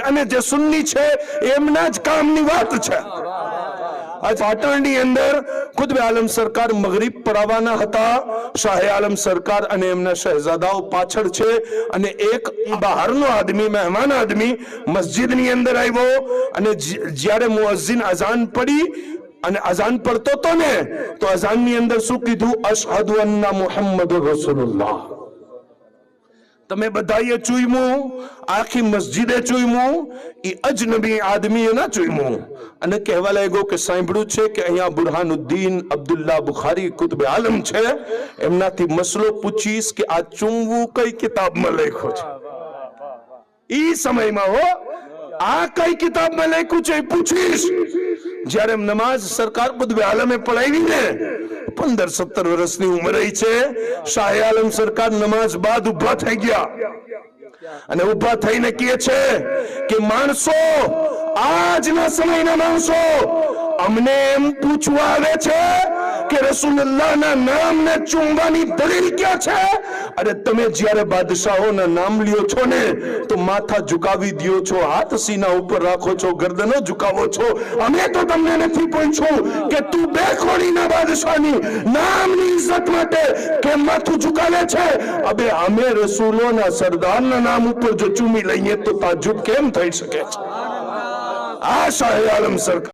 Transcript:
અને જે સુન્ની છે, એમના જ કામની વાત છે. પાટણની અંદર કુતબે આલમ સરકાર મગરીબ પર હતા. શાહે આલમ સરકાર અને એમના શહેજાદાઓ પાછળ છે અને એક બહારનો આદમી, મહેમાન આદમી મસ્જિદની અંદર આવ્યો અને જ્યારે મુઅઝિન અઝાન પડી અને અઝાન પડતો તો ને, તો અઝાનની અંદર શું કીધું? અશહદુ અન્ના મુહમ્મદ રસૂલુલ્લાહ. તમે બધાએ ચૂમ્યું, આખી મસ્જિદે ચૂમ્યું એ અજનબી આદમીએ ના ચૂમ્યું. અને કહેવા લાગ્યો કે સાંભળ્યું છે કે અહીંયા બુરહાનુદ્દીન અબ્દુલ્લા બુખારી કુતબે આલમ છે. એમનાથી મસલો પૂછીશ કે આ ચૂમવું કઈ કિતાબમાં લખ્યો છે? એ સમયમાં હો, આ કઈ કિતાબમાં લખ્યું છે પૂછીશ. જ્યારે નમાઝ સરકાર કુતબે આલમે પડાવી ને પંદર સત્તર વર્ષની ઉંમર છે. શાહે આલમ સરકાર નમાઝ બાદ ઊભા થઈ ગયા. અને ઊભા થઈને કહે છે કે, માણસો, આજના સમયના માણસો અમને એમ પૂછવા આવે છે કે રસુલ્લાહના નામને ચૂંબવાની દલીલ ક્યાં છે? અરે તમે જ્યારે બાદશાહોના નામ લ્યો છો ને, તો માથા ઝુકાવી દો છો, હાથ સીના ઉપર રાખો છો, ગરદનો ઝુકાવો છો. અમે તો તમને નથી પૂછ્યું કે તું બે ખોડીના બાદશાહની નામની ઇજ્જત માટે કેમ માથું ઝુકાવે છે? અબે, અમે રસૂલોના સરદારના નામ ઉપર જો ચૂમી લઈએ તો તાજુબ કેમ થઈ શકે છે? આ શાહે આલમ સરકાર